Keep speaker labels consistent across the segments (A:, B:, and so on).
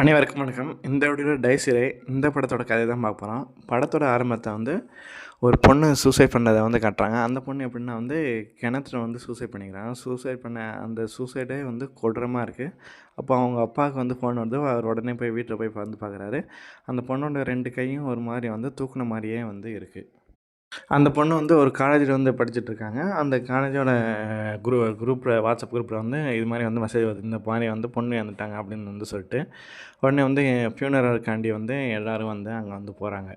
A: அனைவருக்கும் வணக்கம். இந்த வீடியோவில் டைசிரே இந்த படத்தோட கதை தான் பார்க்க போகிறோம் படத்தோட ஆரம்பத்தை வந்து ஒரு பொண்ணு சூசைட் பண்ணதை வந்து காட்டுறாங்க. அந்த பொண்ணு எப்படின்னா வந்து கிணத்துல வந்து சூசைட் பண்ணிக்கிறாங்க. சூசைட் பண்ண அந்த சூசைடே வந்து கொடூரமாக இருக்குது அப்போ அவங்க அப்பாவுக்கு வந்து ஃபோன் வந்து அவர் உடனே போய் வீட்டில் போய் வந்து பார்க்குறாரு. அந்த பொண்ணோட ரெண்டு கையும் ஒரு மாதிரி வந்து தூக்குன மாதிரியே வந்து இருக்குது அந்த பொண்ணு வந்து ஒரு காலேஜில் வந்து படிச்சுட்டு இருக்காங்க அந்த காலேஜோட குரூ குரூப்பில் வாட்ஸ்அப் குரூப்பில் வந்து இது மாதிரி வந்து மெசேஜ் வருது. இந்த மாதிரி வந்து பொண்ணு இறந்துட்டாங்க அப்படின்னு வந்து சொல்லிட்டு உடனே வந்து ஃபியூனரலுக்காண்டி வந்து எல்லோரும் வந்து அங்கே வந்து போகிறாங்க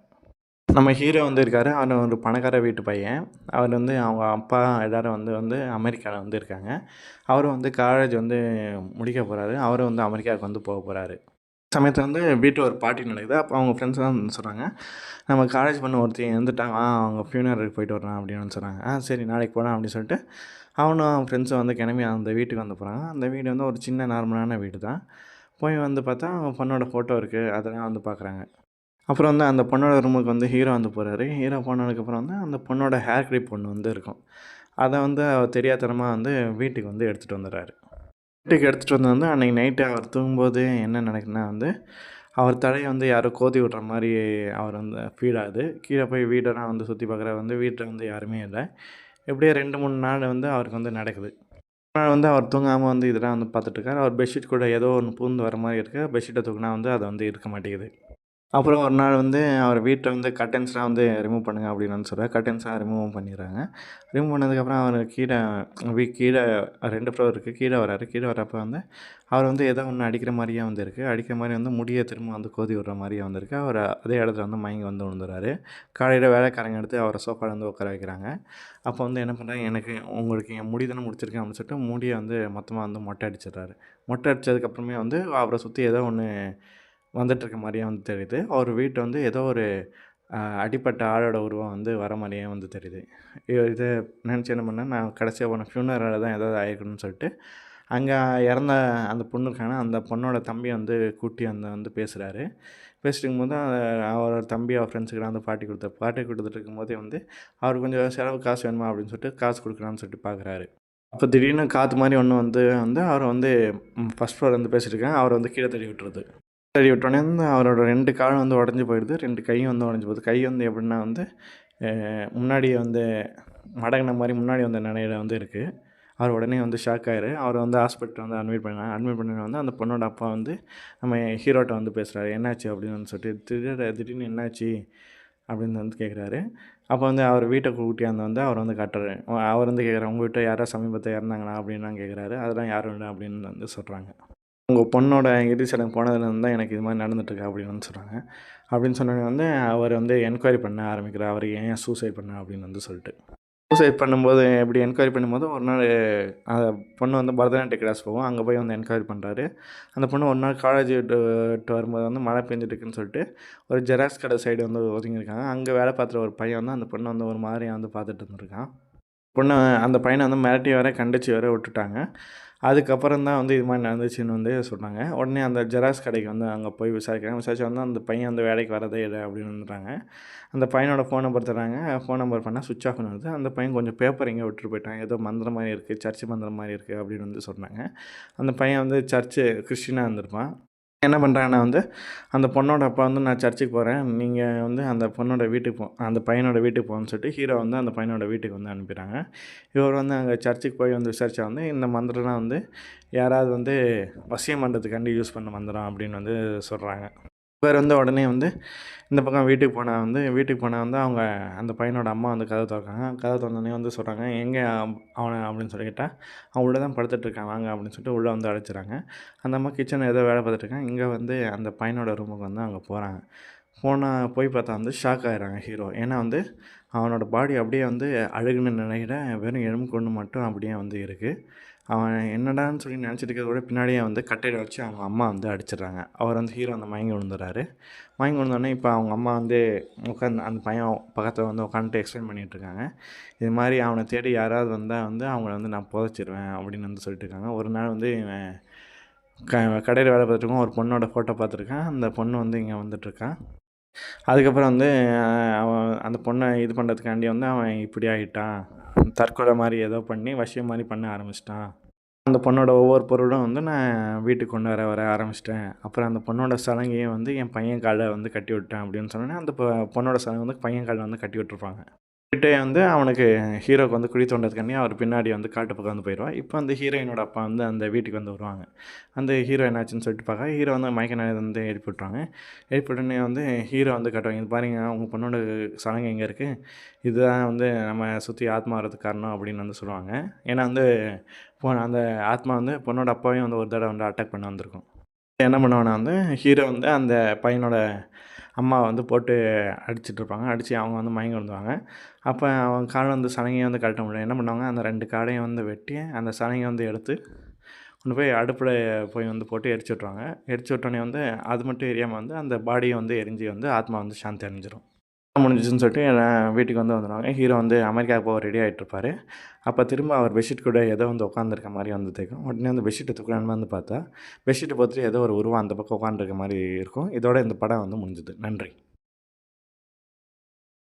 A: நம்ம ஹீரோ வந்து இருக்கார். அவர் ஒரு பணக்கார வீட்டு பையன். அவர் வந்து அவங்க அப்பா எல்லோரும் வந்து வந்து அமெரிக்காவில் வந்து இருக்காங்க. அவரும் வந்து காலேஜ் வந்து முடிக்க போகிறாரு அவரும் வந்து அமெரிக்காவுக்கு வந்து போக போகிறாரு சமயத்தில் வந்து வீட்டில் ஒரு பார்ட்டி நடக்குது. அப்போ அவங்க ஃப்ரெண்ட்ஸ் தான் வந்து சொல்கிறாங்க நம்ம காலேஜ் பண்ண ஒருத்தர் இறந்துட்டாங்க ஆ அவங்க ஃபியூனருக்கு போயிட்டு வரான் அப்படின்னு சொல்கிறாங்க ஆ சரி நாளைக்கு போகலாம் அப்படின்னு சொல்லிட்டு அவனும் அவன் ஃப்ரெண்ட்ஸும் வந்து கிளம்பி அந்த வீட்டுக்கு வந்து போகிறாங்க அந்த வீடு வந்து ஒரு சின்ன நார்மலான வீடு தான். போய் வந்து பார்த்தா அவங்க பொண்ணோட ஃபோட்டோ இருக்குது அதெல்லாம் வந்து பார்க்குறாங்க. அப்புறம் வந்து அந்த பொண்ணோட ரூமுக்கு வந்து ஹீரோ வந்து போகிறாரு ஹீரோ போனதுக்கப்புறம் வந்து அந்த பொண்ணோட ஹேர் கிளிப் ஒன்று வந்து இருக்கும். அதை வந்து அவர் தெரியாதனமாக வந்து வீட்டுக்கு வந்து எடுத்துகிட்டு வந்துடுறாரு. வீட்டுக்கு எடுத்துகிட்டு வந்து வந்து அன்றைக்கி நைட்டு அவர் தூங்கும்போது என்ன நடக்குதுன்னா வந்து அவர் தலையை வந்து யாரோ கோதி விட்ற மாதிரி அவர் வந்து ஃபீல் ஆகுது. கீழே போய் வீடெல்லாம் வந்து சுற்றி பார்க்குற வந்து வீட்டில் வந்து யாருமே இல்லை. எப்படியே ரெண்டு மூணு நாள் வந்து அவருக்கு வந்து நடக்குது. நாள் வந்து அவர் தூங்காமல் வந்து இதெல்லாம் வந்து பார்த்துட்ருக்காரு அவர் பெட்ஷீட் கூட ஏதோ ஒன்று பூந்து வர மாதிரி இருக்குது பெட்ஷீட்டை தூக்குனா வந்து அதை வந்து இருக்க மாட்டேங்குது. அப்புறம் ஒரு நாள் வந்து அவர் வீட்டில் வந்து கர்டன்ஸ்லாம் வந்து ரிமூவ் பண்ணுங்கள் அப்படின்னு வந்து சொல்கிறார் கர்டன்ஸ்லாம் ரிமூவ் பண்ணிடுறாங்க. ரிமூவ் பண்ணதுக்கப்புறம் அவர் கீழே வீ கீழே ரெண்டு ஃப்ளோர் இருக்குது கீழே வராரு கீழே வரப்போ வந்து அவர் வந்து ஏதோ ஒன்று அடிக்கிற மாதிரியே வந்துருக்கு. அடிக்கிற மாதிரி வந்து முடியை திரும்ப வந்து கோதி விடுற மாதிரியே வந்திருக்கு. அவர் அதே இடத்துல வந்து மயங்கி வந்து விழுந்துறாரு. காலையில் வேலைக்காரங்க எடுத்து அவரை சோஃபாவில் வந்து உட்கார வைக்கிறாங்க. அப்போ வந்து என்ன பண்ணுறாங்க எனக்கு உங்களுக்கு என் முடி தானே முடிச்சிருக்கேன் அப்படின்னு சொல்லிட்டு முடியை வந்து மொத்தமாக வந்து மொட்டை அடிச்சிடுறாரு. மொட்டை அடித்ததுக்கப்புறமே வந்து அவரை சுற்றி ஏதோ ஒன்று வந்துட்டுருக்க மாதிரியே வந்து தெரியுது. அவர் வீட்டை வந்து ஏதோ ஒரு அடிப்பட்ட ஆளோட உருவம் வந்து வர மாதிரியே வந்து தெரியுது. இதை நினச்சி என்ன பண்ணேன் நான் கடைசியாக போன ஃபியூனரில் தான் ஏதாவது ஆயிருக்கணும்னு சொல்லிட்டு அங்கே இறந்த அந்த பொண்ணு அந்த பொண்ணோட தம்பி வந்து கூட்டி அந்த வந்து பேசுகிறாரு பேசிட்டு போது அவரோட தம்பி அவர் ஃப்ரெண்ட்ஸுக்கெல்லாம் வந்து பாட்டி கொடுத்த பாட்டி கொடுத்துட்டு இருக்கும்போதே வந்து அவர் கொஞ்சம் செலவு காசு வேணுமா? அப்படின்னு சொல்லிட்டு காசு கொடுக்கலான்னு சொல்லிட்டு பார்க்குறாரு அப்போ திடீர்னு காற்று மாதிரி ஒன்று வந்து வந்து அவர் வந்து ஃபஸ்ட் ஃப்ளோர் வந்து பேசிட்டு அவரை அவர் வந்து கீழே தள்ளி விட்டுறது தள்ளி விட்டோடனே வந்து அவரோட ரெண்டு காலும் வந்து உடஞ்சி போயிடுது. ரெண்டு கையும் வந்து உடஞ்சி போகுது. கை வந்து எப்படின்னா வந்து முன்னாடி வந்து மடங்கின மாதிரி முன்னாடி வந்த நிலையில் வந்து இருக்குது அவர் உடனே வந்து ஷாக் ஆயிரு. அவர் வந்து ஹாஸ்பிட்டல் வந்து அட்மிட் பண்ணாங்க அட்மிட் பண்ணி வந்து அந்த பொண்ணோட அப்பா வந்து நம்ம ஹீரோட்ட வந்து பேசுகிறாரு என்னாச்சு? அப்படின்னு வந்து சொல்லிட்டு திடீர் திடீர்னு என்னாச்சு? அப்படின்னு வந்து கேட்குறாரு அப்போ வந்து அவர் வீட்டை கூட்டியாந்து வந்து அவர் வந்து கட்டுறாரு. அவர் வந்து கேட்குறாரு உங்கள் வீட்டை யாராவது சமீபத்தை இறந்தாங்களா? அப்படின்னு கேட்குறாரு அதெல்லாம் யாரும் இல்லை அப்படின்னு வந்து சொல்கிறாங்க உங்கள் பொண்ணோட இறுதி சடங்கு போனதுலேருந்து தான் எனக்கு இது மாதிரி நடந்துட்டுருக்கு அப்படின்னு சொல்கிறாங்க அப்படின்னு சொன்னோடனே வந்து அவர் வந்து என்கொயரி பண்ண ஆரம்பிக்கிறார். அவர் ஏன் சூசைட் பண்ண அப்படின்னு வந்து சொல்லிட்டு. சூசைட் பண்ணும்போது எப்படி என்கொயரி பண்ணும்போது ஒரு நாள் அந்த பொண்ணு வந்து பரதநாட்டிய கிளாஸ் போகும். அங்கே போய் வந்து என்கொயரி பண்ணுறாரு அந்த பொண்ணு ஒரு நாள் காலேஜ் விட்டு வரும்போது வந்து மழை பெஞ்சிட்டுருக்குன்னு சொல்லிட்டு ஒரு ஜெராக்ஸ் கடை சைடு வந்து ஒதுங்கியிருக்காங்க. அங்கே வேலை பார்த்துற ஒரு பையன் வந்து அந்த பொண்ணை வந்து ஒரு மாதிரியாக வந்து பார்த்துட்டு இருந்திருக்கான். பொண்ணை அந்த பையனை வந்து மிரட்டி வர கண்டிச்சு வர விட்டுட்டாங்க. அதுக்கப்புறம் தான் வந்து இது மாதிரி நடந்துச்சுன்னு வந்து சொன்னாங்க. உடனே அந்த ஜெராக்ஸ் கடைக்கு வந்து அங்கே போய் விசாரிக்கிறாங்க. விசாரிச்சு வந்து அந்த பையன் அந்த வேலைக்கு வரதே இல்லை அப்படின்னு வந்துட்டாங்க. அந்த பையனோட ஃபோன் நம்பர் தராங்க ஃபோன் நம்பர் பண்ணால் சுவிச் ஆஃப் வருது. அந்த பையன் கொஞ்சம் பேப்பர் எங்கே விட்டுட்டு போயிட்டாங்க ஏதோ மந்திரம் மாதிரி இருக்குது சர்ச்சு மந்திரம் மாதிரி இருக்குது அப்படின்னு வந்து சொன்னாங்க. அந்த பையன் வந்து சர்ச்சு கிறிஸ்டினாக இருந்திருப்பான். என்ன பண்ணுறாங்கன்னா வந்து அந்த பொண்ணோட அப்பா வந்து நான் சர்ச்சுக்கு போகிறேன் நீங்கள் வந்து அந்த பொண்ணோட வீட்டுக்கு போ அந்த பையனோட வீட்டுக்கு போகணும்னு சொல்லிட்டு ஹீரோ வந்து அந்த பையனோட வீட்டுக்கு வந்து அனுப்பிடுறாங்க. இவர் வந்து அங்கே சர்ச்சுக்கு போய் வந்து விசாரிச்சா வந்து இந்த மந்திரம்லாம் வந்து யாராவது வந்து வசியம் பண்ணுறதுக்காண்டி யூஸ் பண்ண மந்திரம் அப்படின்னு வந்து சொல்கிறாங்க இவர் வந்து உடனே வந்து இந்த பக்கம் வீட்டுக்கு போனால் வந்து வீட்டுக்கு போனால் வந்து அவங்க அந்த பையனோட அம்மா வந்து கதை திறக்காங்க. கதை திறந்தோடனே வந்து சொல்கிறாங்க எங்கே அவனை? அப்படின்னு சொல்லி கேட்டால் அவன் உள்ளே தான் படுத்துட்ருக்கான் வாங்க அப்படின்னு சொல்லிட்டு உள்ளே வந்து அழைச்சிறாங்க அந்த அம்மா கிச்சனில் ஏதோ வேலை பார்த்துட்ருக்காங்க இங்கே வந்து அந்த பையனோட ரூமுக்கு வந்து அங்கே போகிறாங்க போனால் போய் பார்த்தா வந்து ஷாக் ஆகிடுறாங்க ஹீரோ ஏன்னா வந்து அவனோட பாடி அப்படியே வந்து அழுகுன நினைக்கிறேன் வெறும் எலும்பு கொண்டு மட்டும் அப்படியே வந்து இருக்குது அவன் என்னடான்னு சொல்லி நினச்சிட்டு இருக்கிறத விட பின்னாடியே வந்து கட்டையில் வச்சு அவங்க அம்மா வந்து அடிச்சிடுறாங்க. அவர் வந்து ஹீரோ அந்த மயங்கி விழுந்துறாரு. மயங்கி விழுந்தோடனே இப்போ அவங்க அம்மா வந்து உட்காந்து அந்த பையன் பக்கத்தில் வந்து உட்காந்துட்டு எக்ஸ்பிளைன் பண்ணிகிட்ருக்காங்க இது மாதிரி அவனை தேடி யாராவது வந்தால் வந்து அவங்கள வந்து நான் புதைச்சிருவேன் அப்படின்னு வந்து சொல்லிட்டு இருக்காங்க. ஒரு நாள் வந்து இவன் க கடையில் வேலை பார்த்துருக்கோம் ஒரு பொண்ணோட ஃபோட்டோ பார்த்துருக்கேன். அந்த பொண்ணு வந்து இங்கே வந்துட்டுருக்கான் அதுக்கப்புறம் வந்து அவன் அந்த பொண்ணை இது பண்ணுறதுக்காண்டி வந்து அவன் இப்படி ஆகிட்டான் தற்கொலை மாதிரி ஏதோ பண்ணி விஷயம் மாதிரி பண்ண ஆரம்பிச்சிட்டான். அந்த பொண்ணோட ஒவ்வொரு பொருளும் வந்து நான் வீட்டுக்கு கொண்டு வர வர ஆரம்பிச்சிட்டேன். அப்புறம் அந்த பொண்ணோட சலங்கையை வந்து என் பையன் காலை வந்து கட்டி விட்டேன் அப்படின்னு சொன்னோன்னே அந்த பொ பொண்ணோட சலங்கை வந்து பையன் காலில் வந்து கட்டி விட்டுருப்பாங்க. கிட்டே வந்து அவனுக்கு ஹீரோக்கு வந்து குழி தோண்டதுக்காண்டி அவர் பின்னாடி வந்து காட்டு பக்கம் வந்து போயிடுவான் இப்போ அந்த ஹீரோயினோட அப்பா வந்து அந்த வீட்டுக்கு வந்து வருவாங்க. அந்த ஹீரோ என்னாச்சுன்னு சொல்லிட்டு பார்க்க ஹீரோ வந்து மயக்க நிலையில் வந்து எழுப்பி விட்ருவாங்க எழுப்பி உடனே வந்து ஹீரோ வந்து காட்டுவாங்க இது பாருங்க உங்கள் பொண்ணோட சடங்கு எங்கே இருக்குது இதுதான் வந்து நம்ம சுற்றி ஆத்மா வரதுக்கு காரணம் அப்படின்னு வந்து சொல்லுவாங்க. ஏன்னா வந்து போன அந்த ஆத்மா வந்து பொண்ணோட அப்பாவையும் வந்து ஒரு தடவை வந்து அட்டாக் பண்ண வந்திருக்கும். என்ன பண்ணுவானா வந்து ஹீரோ வந்து அந்த பையனோட அம்மாவை வந்து போட்டு அடிச்சிட்டு இருப்பாங்க அடித்து அவங்க வந்து மயங்கி வந்துடுவாங்க அப்போ அவங்க காலை வந்து சலங்கையை வந்து கழட்ட முடியும் என்ன பண்ணுவாங்க? அந்த ரெண்டு காடையும் வந்து வெட்டி அந்த சலங்கையை வந்து எடுத்து கொண்டு போய் அடுப்பில் போய் வந்து போட்டு எரிச்சு விட்ருவாங்க எரிச்சு விட்டோன்னே வந்து அது மட்டும் எரியாமல் வந்து அந்த பாடியை வந்து எரிஞ்சு வந்து ஆத்மா வந்து சாந்தி அடைஞ்சிரும். முடிஞ்சிச்சுன்னு சொல்லிட்டு எல்லாம் வீட்டுக்கு வந்து வந்துடுவாங்க. ஹீரோ வந்து அமெரிக்காவுக்கு போக ரெடி ஆகிட்டுருப்பாரு அப்போ திரும்ப அவர் பெட்ஷீட் கூட ஏதோ வந்து உட்காந்துருக்க மாதிரி வந்து தெரியும். உடனே அந்த பெட்ஷீட்டை தூக்கணும்னு வந்து பார்த்தா பெட்ஷீட்டை பார்த்துட்டு ஏதோ ஒரு உருவம் அந்த பக்கம் உட்காந்துருக்க மாதிரி இருக்கும். இதோட இந்த படம் வந்து முடிஞ்சுது. நன்றி.